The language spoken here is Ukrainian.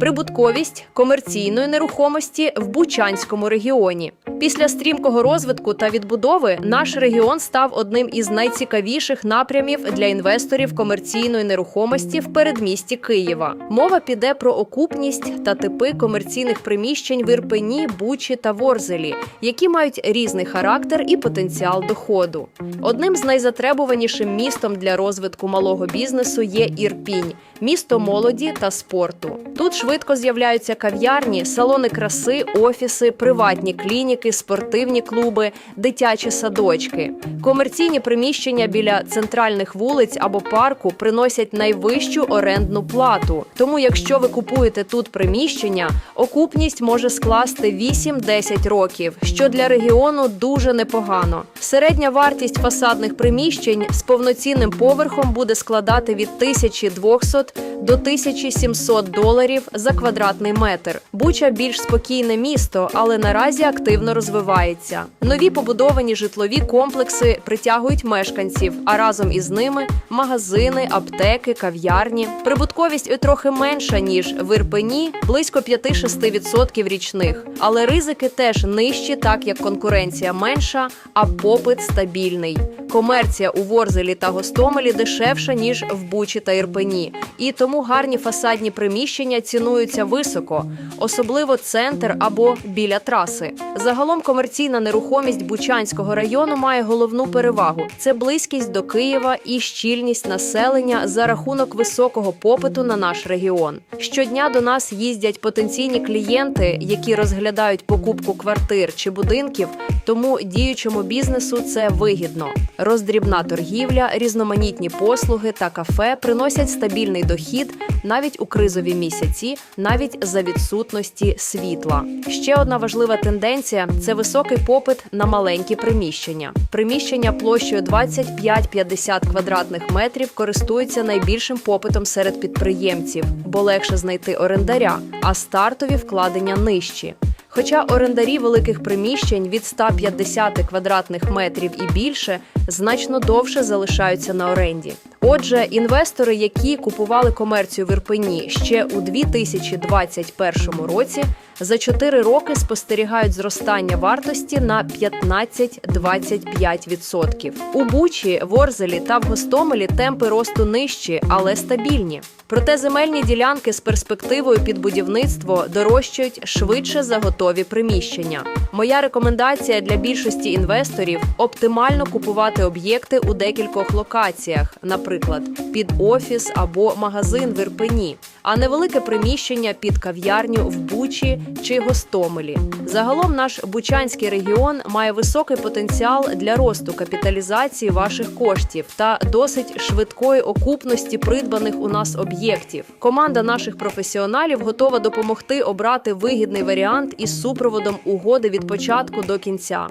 прибутковість комерційної нерухомості в Бучанському регіоні. Після стрімкого розвитку та відбудови наш регіон став одним із найцікавіших напрямів для інвесторів комерційної нерухомості в передмісті Києва. Мова піде про окупність та типи комерційних приміщень в Ірпені, Бучі та Ворзелі, які мають різний характер і потенціал доходу. Одним з найзатребуванішим містом для розвитку малого бізнесу є Ірпінь, місто молоді та спорту. Тут швидко з'являються кав'ярні, салони краси, офіси, приватні клініки, спортивні клуби, дитячі садочки. Комерційні приміщення біля центральних вулиць або парку приносять найвищу орендну плату. Тому, якщо ви купуєте тут приміщення, окупність може скласти 8-10 років, що для регіону дуже непогано. Середня вартість фасадних приміщень з повноцінним поверхом буде складати від 1200 до 1700 доларів за квадратний метр. Буча більш спокійне місто, але наразі активно розвивається. Нові побудовані житлові комплекси притягують мешканців, а разом із ними магазини, аптеки, кав'ярні. Прибутковість трохи менша ніж в Ірпені, близько 5-6% річних. Але ризики теж нижчі, так як конкуренція менша, а попит стабільний. Комерція у Ворзелі та Гостомелі дешевша ніж в Бучі та Ірпені, і тому гарні фасадні приміщення цінуються високо, особливо центр або біля траси. Загалом комерційна нерухомість Бучанського району має головну перевагу: це близькість до Києва і щільність населення за рахунок високого попиту на наш регіон. Щодня до нас їздять потенційні клієнти, які розглядають покупку квартир чи будинків, тому діючому бізнесу це вигідно. Роздрібна торгівля, різноманітні послуги та кафе приносять стабільний дохід навіть у кризові місяці, навіть за відсутності світла. Ще одна важлива тенденція це високий попит на маленькі приміщення. Приміщення площею 25-50 квадратних метрів користуються найбільшим попитом серед підприємців, бо легше знайти орендаря, а стартові вкладення нижчі. Хоча орендарі великих приміщень від 150 квадратних метрів і більше значно довше залишаються на оренді. Отже, інвестори, які купували комерцію в Ірпені ще у 2021 році, за 4 роки спостерігають зростання вартості на 15-25%. У Бучі, Ворзелі та в Гостомелі темпи росту нижчі, але стабільні. Проте земельні ділянки з перспективою під будівництво дорожчають швидше за готові приміщення. Моя рекомендація для більшості інвесторів оптимально купувати об'єкти у декількох локаціях, наприклад, під офіс або магазин в Ірпені, а невелике приміщення під кав'ярню в Бучі чи Гостомелі. Загалом наш Бучанський регіон має високий потенціал для росту капіталізації ваших коштів та досить швидкої окупності придбаних у нас об'єктів. Команда наших професіоналів готова допомогти обрати вигідний варіант із супроводом угоди від початку до кінця.